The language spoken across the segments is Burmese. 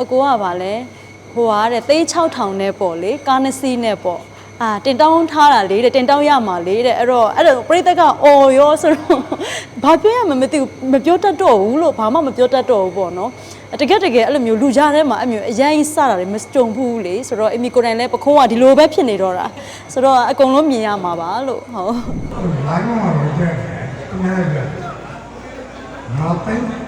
အကိုကဗာလဲဟိုကတဲ့သိန်း6000နဲ့ပေါ့လေကာနစီနဲ့ပေါ့အာတင်တောင်းထားတာလေတင်တောင်းရမှာလေတဲ့အဲ့တော့အဲ့တော့ပရိသတ်ကအော်ရောဆိုတော့ဘာပြောရမှမသိဘူးမပြောတတ်တော့ဘူးလို့ဘာမှမပြောတတ်တော့ဘူးပေါ့နော်တကယ်တကယ်အဲ့လိုမျိုးလူကြားထဲမှာအဲ့မျိုးအရင်စတာတွေမကြုံဘူးလေဆိုတော့အီမီကိုတိုင်လည်းပခုံးကဒီလိုပဲဖြစ်နေတော့တာဆိုတော့အကုန်လုံးမြင်ရမှာပါလို့ဟုတ်ဘာမှမပြောဘူးငါသိ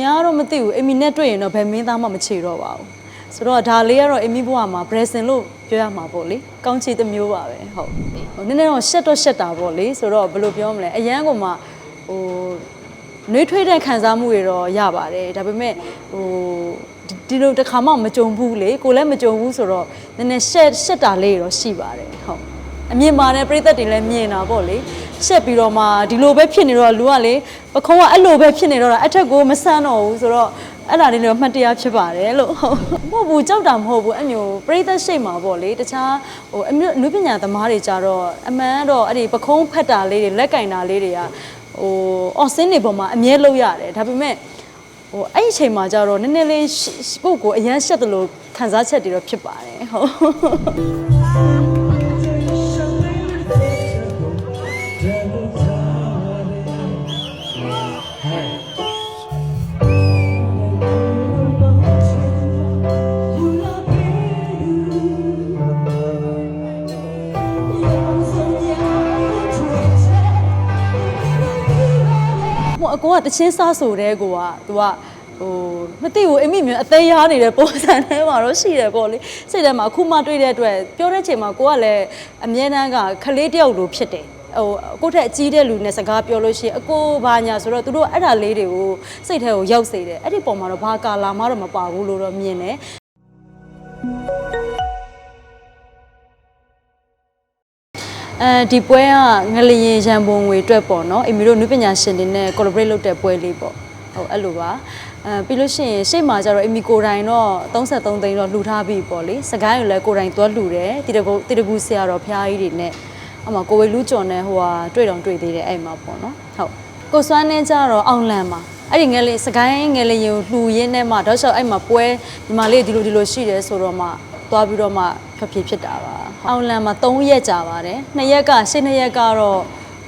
များတော့မသိဘူးအမီနဲ့တွေ့ရင်တော့ဘယ်မင်းသားမှမချေတော့ပါဘူးဆိုတော့ဒါလေးကတော့အမီဘွားမှာ blessing လို့ပြောရမှာပေါ့လေကောင်းချီတစ်မျိုးပါပဲဟုတ်ဟိုနည်းနည်းတော့ရှက်တော့ရှက်တာပေါ့လေဆိုတော့ဘယ်လိုပြောမလဲအရန်ကမှဟိုနှွေးထွေးတဲ့ခံစားမှုတွေတော့ရပါတယ်ဒါပေမဲ့ဟိုဒီဒီလိုတစ်ခါမှမကြုံဘူးလေကိုလည်းမကြုံဘူးဆိုတော့နည်းနည်းရှက်ရှက်တာလေးတော့ရှိပါတယ်ဟုတ် အမြင်မာတဲ့ပြိသက်တွေလည်းမြင်တာပေါ့လေရှက်ပြီးတော့မှဒီလိုပဲဖြစ်နေတော့လူကလေပခုံးကအဲ့လိုပဲဖြစ်နေတော့တာအထက်ကိုမဆန်းတော့ဘူးဆိုတော့အဲ့ဒါလေးတော့မှတ်တရဖြစ်ပါတယ်လို့ဟုတ်မဟုတ်ဘူးကြောက်တာမဟုတ်ဘူးအဲ့မျိုးပြိသက်ရှိမှာပေါ့လေတခြားဟိုအမျိုးလူပညာသမားတွေကြတော့အမှန်တော့အဲ့ဒီပခုံးဖက်တာလေးတွေလက်ကင်တာလေးတွေကဟိုအော်စင်းတွေပေါ်မှာအမြဲလုပ်ရတယ်ဒါပေမဲ့ဟိုအဲ့ဒီအချိန်မှာကြတော့နည်းနည်းလေးရှကိုယ့်ကိုအရန်ရှက်တယ်လို့ခံစားချက်တွေတော့ဖြစ်ပါတယ်ဟုတ် တချင်းစားဆိုတဲ့ကိုကသူကဟိုမသိဘူးအမိမျိုးအသေးရားနေတဲ့ပုံစံထဲမှာတော့ရှိတယ်ပေါ့လေစိတ်ထဲမှာအခုမှတွေ့တဲ့အတွက်ပြောတဲ့ချိန်မှာကိုကလည်းအမြဲတမ်းကခလေးတယောက်လိုဖြစ်တယ်ဟိုအခုထက်အကြီးတဲ့လူနဲ့စကားပြောလို့ရှိရင်အကိုဘာညာဆိုတော့သူတို့အဲ့ဒါလေးတွေကိုစိတ်ထဲကိုရောက်စေတယ်အဲ့ဒီပုံမှာတော့ဘာကာလာမှတော့မပါဘူးလို့တော့မြင်တယ် အဲဒီပွဲကငလျင်ရန်ပုံငွေအတွက်ပေါ့နော်အမီတို့နုပညာရှင်တွေနဲ့ collaborate လုပ်တဲ့ပွဲလေးပေါ့ဟုတ်အဲ့လိုပါအဲပြီးလို့ရှိရင်ရှေ့မှာကျတော့အမီကိုယ်တိုင်တော့33သိန်းတော့လှူထားပြီပေါ့လေစကိုင်းကိုလည်းကိုယ်တိုင်သွားလှူတယ်တီတကူတီတကူဆရာတော်ဖျားကြီးတွေနဲ့အမကိုဝေလူကျော်နဲ့ဟိုဟာတွေ့တော့တွေ့သေးတယ်အဲ့မှာပေါ့နော်ဟုတ်ကိုစွမ်းနေကြတော့အောင်လန်မှာအဲ့ဒီငယ်လေးစကိုင်းငယ်လေးကိုလှူရင်းနဲ့မှတော့ရှောက်အဲ့မှာပွဲဒီမှာလေးဒီလိုဒီလိုရှိတယ်ဆိုတော့မှ သွားပြီးတော့မှဖြောဖြစ်ဖြစ်တာပါအောင်လန်မှာ3ရက်ကြာပါတယ်2ရက်ကရှင်း2ရက်ကတော့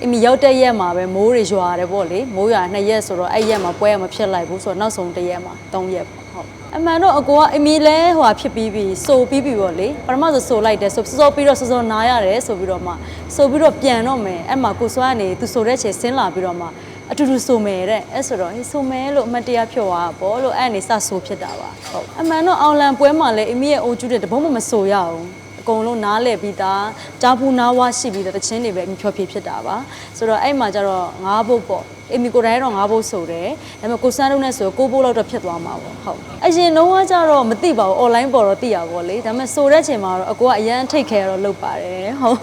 အမီရောက်တဲ့ရက်မှာပဲမိုးတွေရွာတယ်ပေါ့လေမိုးရွာနှစ်ရက်ဆိုတော့အဲ့ရက်မှာပွဲရမဖြစ်လိုက်ဘူးဆိုတော့နောက်ဆုံးတစ်ရက်မှာ၃ရက်ပေါ့ဟုတ်အမှန်တော့အကိုကအမီလဲဟိုဟာဖြစ်ပြီးပြီစိုးပြီးပြီပေါ့လေပထမဆိုစိုးလိုက်တယ်ဆိုစောစောပြီးတော့စောစောနားရတယ်ဆိုပြီးတော့မှစိုးပြီးတော့ပြန်တော့မယ်အဲ့မှာကိုစွားကနေသူစိုးတဲ့ချေဆင်းလာပြီးတော့မှ အတူတူဆိုမယ်တဲ့အဲ့ဆိုတော့ဟေးဆိုမယ်လို့အမှတ်တရဖြော်သွားတာပေါ့လို့အဲ့အနေစဆိုဖြစ်တာပါဟုတ်အမှန်တော့အောင်လံပွဲမှာလဲအမီရဲ့အိုကျူးတဲ့တဘုံမမဆိုရအောင်အကုန်လုံးနားလည်ပြီးသားတားဖူးနားဝရှိပြီးသားတခြင်းတွေပဲအမြဖြောဖြေဖြစ်တာပါဆိုတော့အဲ့မှာကျတော့ငါးဘုတ်ပေါ့အမီကိုယ်တိုင်ကတော့ငါးဘုတ်ဆိုတယ်ဒါပေမဲ့ကိုစန်းလုံးနဲ့ဆိုကိုးဘုတ်လောက်တော့ဖြစ်သွားမှာပေါ့ဟုတ်အရင်တော့ကကျတော့မသိပါဘူး online ပေါ်တော့သိရပါလေဒါပေမဲ့ဆိုတဲ့ချိန်မှာတော့အကိုကအရန်ထိတ်ခဲတော့လုပ်ပါတယ်ဟုတ်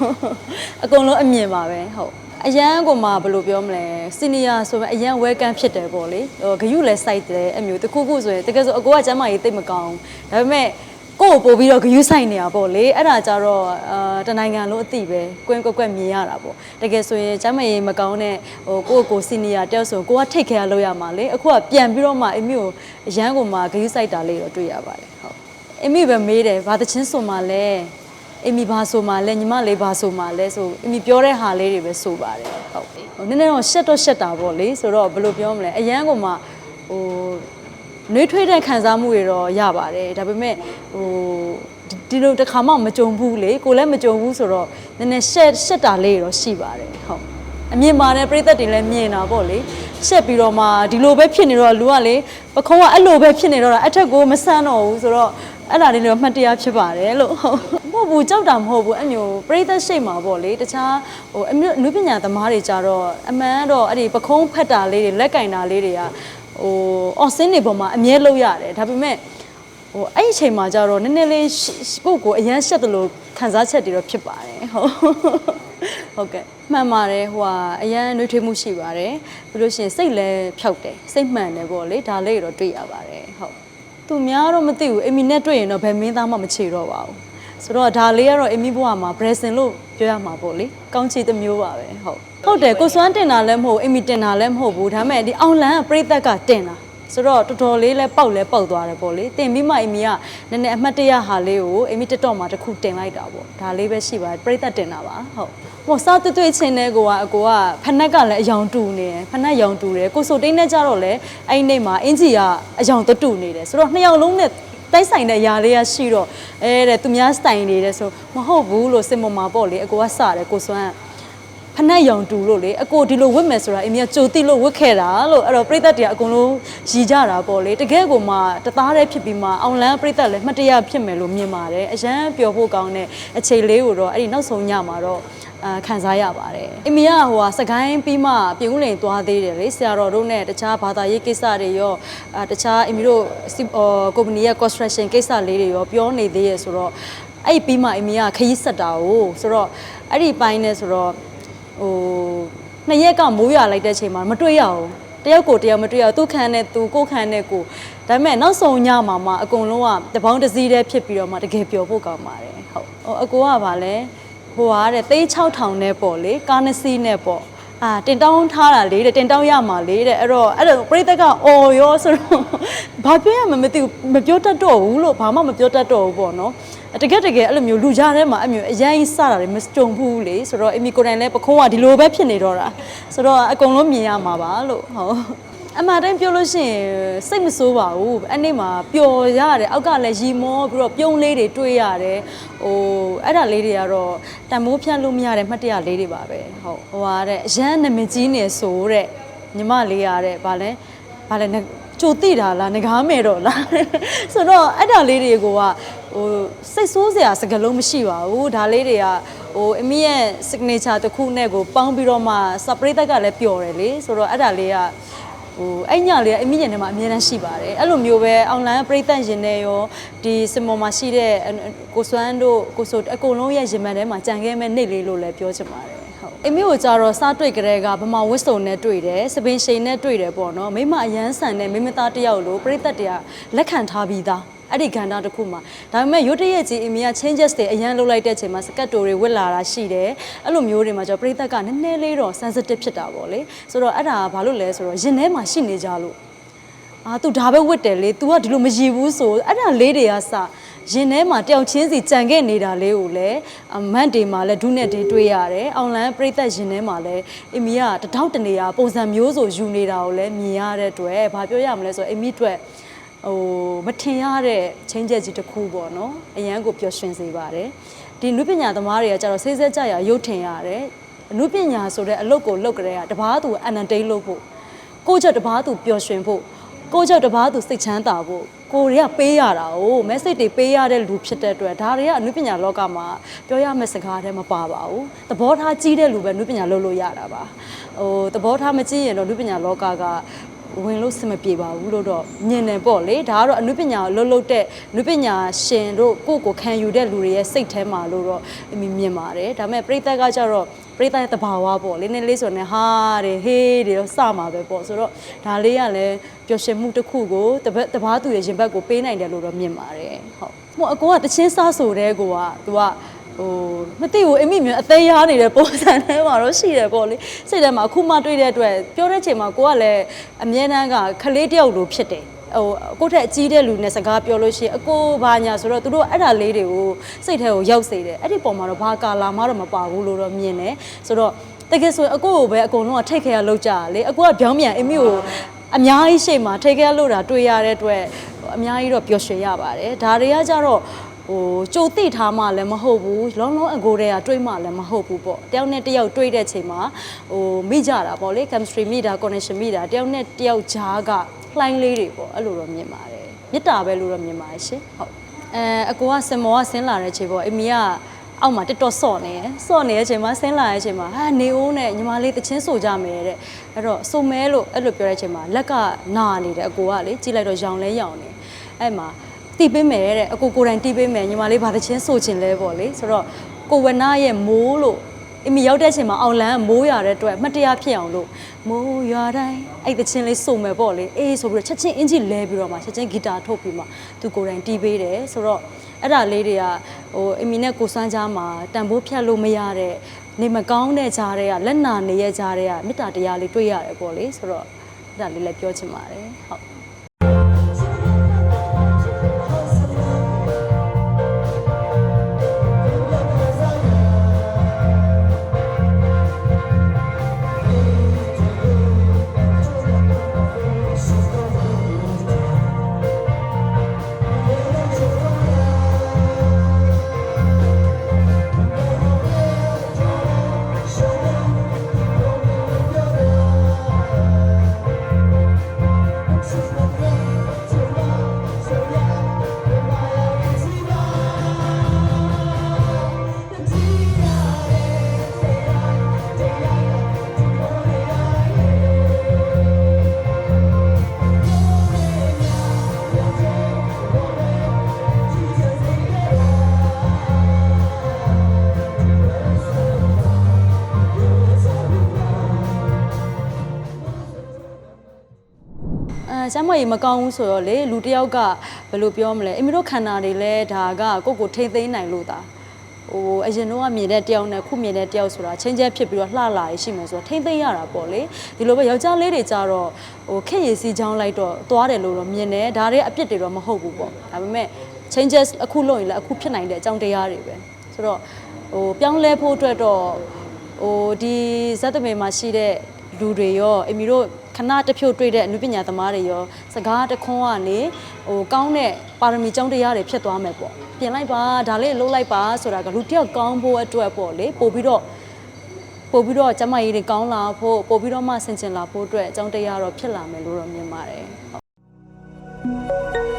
အကုန်လုံးအမြင်ပါပဲဟုတ် အရန်ကိုမှဘယ်လိုပြောမလဲစီနီယာဆိုရင်အရန် welcome ဖြစ်တယ်ပေါ့လေဟိုဂယုလည်း site တယ်အမျိုးတခုခုဆိုရင်တကယ်ဆိုအကိုကကျမ်းမာရေးသိပ်မကောင်းဘူးဒါပေမဲ့ကိုယ့်ကိုပို့ပြီးတော့ဂယုဆိုင်နေတာပေါ့လေအဲ့ဒါကြတော့အာတနိုင်ငံလုံးအသိပဲကွင်းကွက်ကွက်မြင်ရတာပေါ့တကယ်ဆိုရင်ကျမ်းမရေးမကောင်းတဲ့ဟိုကိုယ့်ကိုစီနီယာတယောက်ဆိုကိုကထိတ်ခဲရလို့ရမှာလေအခုကပြန်ပြီးတော့မှအမိကိုအရန်ကိုမှဂယုဆိုင်တာလေးတော့တွေ့ရပါတယ်ဟုတ်အမိပဲမေးတယ်ဘာတချင်းဆိုမှလဲ အမိဘာဆိုမှလဲညီမလေးဘာဆိုမှလဲဆိုအမိပြောတဲ့ဟာလေးတွေပဲဆိုပါတယ်ဟုတ်ဟိုနည်းနည်းတော့ရှက်တော့ရှက်တာပေါ့လေဆိုတော့ဘယ်လိုပြောမလဲအရန်ကိုမှဟိုနှွေးထွေးတဲ့ခံစားမှုတွေတော့ရပါတယ်ဒါပေမဲ့ဟိုဒီဒီလိုတစ်ခါမှမကြုံဘူးလေကိုလည်းမကြုံဘူးဆိုတော့နည်းနည်းရှက်ရှက်တာလေးတော့ရှိပါတယ်ဟုတ်အမြင်မာတဲ့ပြိသက်တွေလည်းမြင်တာပေါ့လေရှက်ပြီးတော့မှဒီလိုပဲဖြစ်နေတော့လူကလေပခုံးကအဲ့လိုပဲဖြစ်နေတော့တာအထက်ကိုမဆန်းတော့ဘူးဆိုတော့အဲ့ဒါလေးတော့မှတ်တရဖြစ်ပါတယ်လို့ဟုတ်မ ဟုတ်ဘူးကြောက်တာမဟုတ်ဘူးအဲ့မျိုးပြိသက်ရှိမှာပေါ့လေတခြားဟိုအမျိုးနုပညာသမားတွေကြတော့အမှန်တော့အဲ့ဒီပခုံးဖက်တာလေးတွေလက်ကင်တာလေးတွေကဟဟိုအော်စင်းနေပေါ်မှာအမြဲလုံးရတယ်ဒါပေမဲ့ဟိုအဲ့ဒီအချိန်မှာကျတော့နည်းနည်းလေးရှကိုယ့်ကိုအရန်ရှက်တယ်လို့ခံစားချက်တွေတော့ဖြစ်ပါတယ်ဟုတ်ဟုတ်ကဲ့မှန်ပါတယ်ဟိုဟာအရန်နှွေးထွေးမှုရှိပါတယ်ပြီးလို့ရှိရင်စိတ်လည်းဖြောက်တယ်စိတ်မှန်တယ်ပေါ့လေဒါလေးတော့တွေ့ရပါတယ်ဟုတ်သူများတော့မသိဘူးအမီနဲ့တွေ့ရင်တော့ဘယ်မင်းသားမှမချေတော့ပါဘူး ဆိုတော့ဒါလေးကတော့အမီဘွားမှာ blessing လို့ပြောရမှာပေါ့လေကောင်းချီးတစ်မျိုးပါပဲဟုတ်ဟုတ်တယ်ကိုစွမ်းတင်တာလည်းမဟုတ်အမီတင်တာလည်းမဟုတ်ဘူးဒါပေမဲ့ဒီအောင်လန်းကပြိသက်ကတင်တာဆိုတော့တော်တော်လေးလဲပေါက်လဲပေါက်သွားတယ်ပေါ့လေတင်ပြီးမှအမီကနည်းနည်းအမှတ်တရဟာလေးကိုအမီတက်တော့မှာတစ်ခုတင်လိုက်တာပေါ့ဒါလေးပဲရှိပါတယ်ပြိသက်တင်တာပါဟုတ်ဟိုစားတွေ့တွေ့ချင်းတဲ့ကိုကအကိုကဖနက်ကလည်းအယောင်တူနေတယ်ဖနက်ယောင်တူတယ်ကိုဆိုတိန်းနဲ့ကြတော့လေအဲ့ဒီနေ့မှာအင်ဂျီကအယောင်တူနေတယ်ဆိုတော့နှစ်ယောက်လုံးနဲ့ တိုက်ဆိုင်တဲ့ຢာလေးရရှိတော့အဲတဲ့သူများစတိုင်နေတယ်ဆိုမဟုတ်ဘူးလို့စင်မမှာပေါ့လေအကိုကစတယ်ကိုစွမ်းက ဖနက်ရောင်တူလို့လေအကိုဒီလိုဝတ်မယ်ဆိုတာအင်းမကြိုတိလို့ဝတ်ခဲ့တာလို့အဲ့တော့ပြိသက်တွေကအကုန်လုံးရည်ကြတာပေါ့လေတကယ်ကိုမှတသားတည်းဖြစ်ပြီးမှအောင်လန်းပြိသက်လည်းမှတ်တရဖြစ်မယ်လို့မြင်ပါတယ်အရန်ပျော်ဖို့ကောင်းတဲ့အခြေလေးကိုတော့အဲ့ဒီနောက်ဆုံးညမှာတော့အာခံစားရပါတယ်အမေကဟိုဟာစကိုင်းပြီးမှပြင်ဦးလိန်သွားသေးတယ်လေဆရာတော်တို့နဲ့တခြားဘာသာရေးကိစ္စတွေရောအာတခြားအမေတို့စီဟိုကုမ္ပဏီရဲ့ construction ကိစ္စလေးတွေရောပြောနေသေးရဆိုတော့အဲ့ဒီပြီးမှအမေကခရီးဆက်တာ哦ဆိုတော့အဲ့ဒီပိုင်းနဲ့ဆိုတော့ ဟိုနှစ်ရက်ကမိုးရွာလိုက်တဲ့အချိန်မှာမတွေ့ရဘူးတယောက်ကိုတယောက်မတွေ့ရဘူးသူခံနဲ့သူကိုခံနဲ့ကိုဒါပေမဲ့နောက်ဆုံးညမှာမှအကုန်လုံးကတပေါင်းတစ်စီးတည်းဖြစ်ပြီးတော့မှတကယ်ပျော်ဖို့ကောင်းပါတယ်ဟုတ်ဟိုအကိုကဗာလဲဟိုဟာတဲ့သိန်း6000နဲ့ပေါ့လေကားနှစ်စီးနဲ့ပေါ့ အာတင်တောင်းထားတာလေတဲ့တင်တောင်းရမှာလေတဲ့အဲ့တော့အဲ့တော့ပြိသက်ကအော်ရောဆိုတော့ဘာပြောရမှမသိဘူးမပြောတတ်တော့ဘူးလို့ဘာမှမပြောတတ်တော့ဘူးပေါ့နော်တကယ်တကယ်အဲ့လိုမျိုးလူကြားထဲမှာအဲ့မျိုးအရင်စတာတွေမကြုံဘူးလေဆိုတော့အမီကိုယ်တိုင်လည်းပခုံးကဒီလိုပဲဖြစ်နေတော့တာဆိုတော့အကုန်လုံးမြင်ရမှာပါလို့ဟုတ် အမှန်တိုင်းပြောလို့ရှိရင်စိတ်မဆိုးပါဘူးအဲ့နေ့မှာပျော်ရတယ်အောက်ကလည်းရီမောပြီးတော့ပြုံးလေးတွေတွေ့ရတယ်ဟိုအဲ့ဒါလေးတွေကတော့တန်မိုးဖြတ်လို့မရတဲ့မှတ်တရလေးတွေပါပဲဟုတ်ဟိုဟာတဲ့အရန်နမကြီးနေဆိုတဲ့ညီမလေးရတဲ့ဗာလဲဗာလဲကြိုတိတာလားငကားမယ်တော့လားဆိုတော့အဲ့ဒါလေးတွေကဟိုစိတ်ဆိုးစရာစကားလုံးမရှိပါဘူးဒါလေးတွေကဟိုအမီရဲ့ signature တစ်ခုနဲ့ကိုပေါင်းပြီးတော့မှ surprise ကလည်းပျော်တယ်လေဆိုတော့အဲ့ဒါလေးက ဟိုအဲ့ညလေးကအမီညနေမှာအများနဲ့ရှိပါတယ်အဲ့လိုမျိုးပဲအွန်လိုင်းပရိသတ်ရင်နဲ့ရောဒီစင်မော်မှာရှိတဲ့ကိုစွမ်းတို့ကိုဆိုအကုန်လုံးရဲ့ရင်မှန်ထဲမှာကြံခဲ့မဲ့နေ့လေးလို့လည်းပြောချင်ပါတယ်ဟုတ်အမေကိုကြတော့စားတွေ့ကြတဲ့ကဗမာဝစ်စုံနဲ့တွေ့တယ်စပင်ရှိန်နဲ့တွေ့တယ်ပေါ့နော်မိမအရန်ဆန်တဲ့မိမသားတစ်ယောက်လို့ပြိသက်တွေကလက်ခံထားပြီးသား အဲ့ဒီကဏ္ဍတစ်ခုမှာဒါပေမဲ့ရုတ်တရက်ကြီးအမေက changes တွေအရန်လုပ်လိုက်တဲ့အချိန်မှာစကတ်တိုတွေဝစ်လာတာရှိတယ်အဲ့လိုမျိုးတွေမှာကျတော့ပြိသက်ကနည်းနည်းလေးတော့ sensitive ဖြစ်တာပေါ့လေဆိုတော့အဲ့ဒါကဘာလို့လဲဆိုတော့ရင်ထဲမှာရှိနေကြလို့အာ तू ဒါပဲဝတ်တယ်လေ तू ကဒီလိုမရည်ဘူးဆိုအဲ့ဒါလေးတွေကစရင်ထဲမှာတယောက်ချင်းစီကြံခဲ့နေတာလေးကိုလည်းအမတ်တွေမှာလည်းဒုနဲ့တွေတွေ့ရတယ်။အောင်လန်းပြိသက်ရင်ထဲမှာလည်းအမီကတထောက်တနေရပုံစံမျိုးဆိုယူနေတာကိုလည်းမြင်ရတဲ့အတွက်ဘာပြောရမလဲဆိုတော့အမီအတွက် ဟိုမထင်ရတဲ့ချင်းချက်ကြီးတစ်ခုပေါ့နော်။အရန်ကိုပျော်ရွှင်စေပါတယ်။ဒီနုပညာသမားတွေကကြတော့စိစက်ကြရရုပ်ထင်ရတယ်။နုပညာဆိုတဲ့အလုပ်ကိုလုပ်ကြတဲ့ကတပားသူအန်နတိန်လုပ်ဖို့ကိုယ့်ချက်တပားသူပျော်ရွှင်ဖို့ကိုယ့်ချက်တပားသူစိတ်ချမ်းသာဖို့ကိုတွေကပေးရတာ哦 message တွေပေးရတဲ့လူဖြစ်တဲ့အတွက်ဒါတွေကအနုပညာလောကမှာပြောရမယ့်စကားတွေမပါပါဘူးသဘောထားကြီးတဲ့လူပဲအနုပညာလုပ်လို့ရတာပါဟိုသဘောထားမကြီးရင်တော့အနုပညာလောကက ဝင်လို့စမပြေပါဘူးလို့တော့မြင်တယ်ပေါ့လေဒါကတော့အနုပညာကိုလှုပ်လှုပ်တဲ့အနုပညာရှင်တို့ကိုယ့်ကိုခံယူတဲ့လူတွေရဲ့စိတ်ထဲမှာလို့တော့အမြင်မြင်ပါတယ်ဒါပေမဲ့ပြိသက်ကကြတော့ပြိသက်ရဲ့တဘာဝပေါ့လေနည်းနည်းလေးဆိုတော့ဟာတဲ့ဟေးတွေတော့စမှာပဲပေါ့ဆိုတော့ဒါလေးကလည်းပျော်ရွှင်မှုတစ်ခုကိုတပတ်တဘာသူရဲ့ရင်ဘတ်ကိုပေးနိုင်တယ်လို့တော့မြင်ပါတယ်ဟုတ်ဟိုအကိုကတချင်းစားဆိုတဲ့ကိုကသူက ဟိုမသိဘူးအမိမျိုးအသေးရားနေတဲ့ပုံစံထဲမှာတော့ရှိတယ်ပေါ့လေစိတ်ထဲမှာအခုမှတွေ့တဲ့အတွက်ပြောတဲ့ချိန်မှာကိုကလည်းအမြဲတမ်းကခလေးတယောက်လိုဖြစ်တယ်ဟိုအခုထက်အကြီးတဲ့လူနဲ့စကားပြောလို့ရှိရင်အကိုဘာညာဆိုတော့သူတို့အဲ့ဒါလေးတွေကိုစိတ်ထဲကိုရောက်စေတယ်အဲ့ဒီပုံမှာတော့ဘာကာလာမှတော့မပါဘူးလို့တော့မြင်တယ်ဆိုတော့တကယ်ဆိုရင်အကိုကိုပဲအကုန်လုံးကထိတ်ခဲရလောက်ကြတာလေအကိုကပြောင်းပြန်အမိကိုအများကြီးရှိမှထိတ်ခဲလို့တာတွေ့ရတဲ့အတွက်အများကြီးတော့ပျော်ရွှင်ရပါတယ်ဒါတွေကကြတော့ ဟိုကြိုတိထားမှလည်းမဟုတ်ဘူးလုံးလုံးအကိုတွေကတွေးမှလည်းမဟုတ်ဘူးပေါ့တယောက်နဲ့တယောက်တွေးတဲ့ချိန်မှာဟိုမိကြတာပေါ့လေ chemistry မိတာ connection မိတာတယောက်နဲ့တယောက်ဂျားကလှိုင်းလေးတွေပေါ့အဲ့လိုတော့မြင်ပါတယ်မေတ္တာပဲလို့တော့မြင်ပါတယ်ရှင်ဟုတ်အဲအကိုကစင်မောကဆင်းလာတဲ့ချိန်ပေါ့အမီကအောက်မှာတက်တော့ဆော့နေရယ်ဆော့နေတဲ့အချိန်မှာဆင်းလာတဲ့အချိန်မှာဟာနေဦးနဲ့ညီမလေးတချင်းဆိုကြမယ်တဲ့အဲ့တော့ဆိုမဲလို့အဲ့လိုပြောတဲ့အချိန်မှာလက်ကနာနေတယ်အကိုကလေကြည့်လိုက်တော့ရောင်လဲရောင်နေအဲ့မှာ တီးပေးမယ်တဲ့အကိုကိုယ်တိုင်တီးပေးမယ်ညီမလေးဘာတချင်းဆိုချင်လဲပေါ့လေဆိုတော့ကိုဝနာရဲ့မိုးလို့အမေရောက်တဲ့အချိန်မှာအောင်လန်းကမိုးရတဲ့အတွက်မှတ်တရဖြစ်အောင်လို့မိုးရွာတိုင်းအဲ့တချင်းလေးစုံမယ်ပေါ့လေအေးဆိုပြီးတော့ချက်ချင်းအင်ဂျီလဲပြီးတော့မှချက်ချင်းဂီတာထုတ်ပြီးမှသူကိုယ်တိုင်တီးပေးတယ်ဆိုတော့အဲ့ဒါလေးတွေကဟိုအမီနဲ့ကိုစွမ်းကြားမှာတန်ဖိုးဖြတ်လို့မရတဲ့နေမကောင်းတဲ့ကြားတွေကလက်နာနေရဲ့ကြားတွေကမေတ္တာတရားလေးတွေ့ရတယ်ပေါ့လေဆိုတော့အဲ့ဒါလေးလည်းပြောချင်ပါတယ်ဟုတ် ကျမ်းမကြီးမကောင်းဘူးဆိုတော့လေလူတစ်ယောက်ကဘယ်လိုပြောမလဲအမေတို့ခန္ဓာတွေလဲဒါကကိုယ့်ကိုထိမ့်သိမ်းနိုင်လို့တာဟိုအရင်တော့ကမြင်တဲ့တယောက်နဲ့ခုမြင်တဲ့တယောက်ဆိုတာချင်းကျဲဖြစ်ပြီးတော့လှလာရရှိမယ်ဆိုတော့ထိမ့်သိမ်းရတာပေါ့လေဒီလိုပဲယောက်ျားလေးတွေကြတော့ဟိုခက်ရည်စီချောင်းလိုက်တော့သွားတယ်လို့တော့မြင်တယ်ဒါတွေအပြစ်တွေတော့မဟုတ်ဘူးပေါ့ဒါပေမဲ့ changes အခုလုပ်ရင်လည်းအခုဖြစ်နိုင်တဲ့အကြောင်းတရားတွေပဲဆိုတော့ဟိုပြောင်းလဲဖို့အတွက်တော့ဟိုဒီဇတ်တမေမှာရှိတဲ့ လူတွေရောအမီတို့ခဏတစ်ဖြုတ်တွေ့တဲ့အနုပညာသမားတွေရောစကားတခွန်းကနေဟိုကောင်းတဲ့ပါရမီကျောင်းတရားတွေဖြစ်သွားမယ်ပေါ့ပြင်လိုက်ပါဒါလေးလှုပ်လိုက်ပါဆိုတာကလူတစ်ယောက်ကောင်းဖို့အတွက်ပေါ့လေပို့ပြီးတော့ပို့ပြီးတော့ကျမကြီးတွေကောင်းလာဖို့ပို့ပြီးတော့မှဆင်ကျင်လာဖို့အတွက်အကြောင်းတရားတော့ဖြစ်လာမယ်လို့တော့မြင်ပါတယ်ဟုတ်